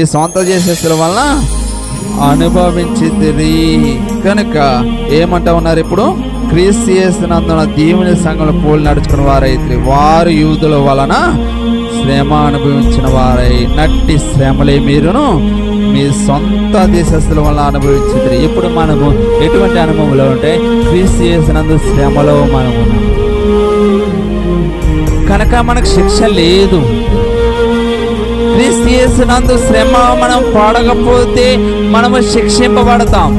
ఈ సొంత చేసేసిన వలన అనుభవించింది కనుక ఏమంటా ఉన్నారు ఇప్పుడు? క్రీస్తు చేసినందున దేవుని సంఘంలో పోలి నడుచుకున్న వారైతే వారు యూదుల వలన శ్రమ అనుభవించిన వారై నట్టి శ్రమలే మీరును. మీ సొంత దేశస్తుల వల్ల అనుభవించింది. ఇప్పుడు మనము ఎటువంటి అనుభవంలో ఉంటే క్రీస్తు చేసినందు శ్రమలో మనము కనుక మనకు శిక్ష లేదు. క్రీస్తునందు శ్రమ మనం పాడకపోతే మనము శిక్షింపబడతాం.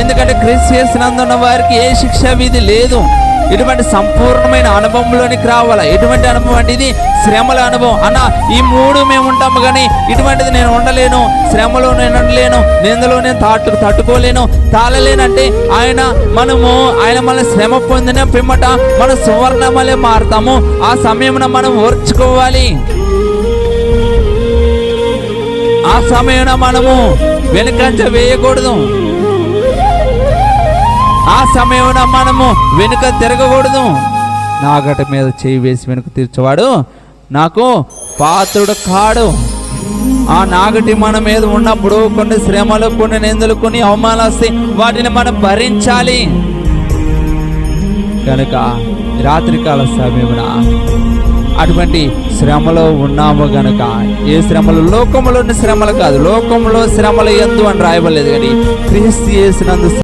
ఎందుకంటే క్రీస్తు ఉన్న వారికి ఏ శిక్ష విధి లేదు. ఇటువంటి సంపూర్ణమైన అనుభవంలోనికి రావాలా? ఎటువంటి అనుభవం అంటే ఇది? శ్రమల అనుభవం. అన్న ఈ మూడు మేము ఉంటాము కానీ ఇటువంటిది నేను ఉండలేను. శ్రమలో నేను ఉండలేను. నిందలో నేను తట్టు తట్టుకోలేను. తాళలేనంటే ఆయన మనము ఆయన మన శ్రమ పొందిన పిమ్మట మన సువర్ణమలే మారుతాము. ఆ సమయంలో మనం ఓర్చుకోవాలి. ఆ సమయాన మనము వెనుకంజ వేయకూడదు. ఆ సమయంలో మనము వెనుక తిరగకూడదు. నాగట మీద చేయి వేసి వెనుక తీర్చేవాడు నాకు పాత్రుడు కాడు. ఆ నాగటి మన మీద ఉన్నప్పుడు కొన్ని శ్రమలు కొన్ని నిందలు కొన్ని అవమానాలు వస్తాయి. వాటిని మనం భరించాలి. కనుక రాత్రికాల సమయమున అటువంటి శ్రమలో ఉన్నాము గనుక. ఏ శ్రమలు? లోకములోని శ్రమలు కాదు. లోకంలో శ్రమలు ఎందు అని రాయబడలేదు కానీ క్రీస్తు చేసినందు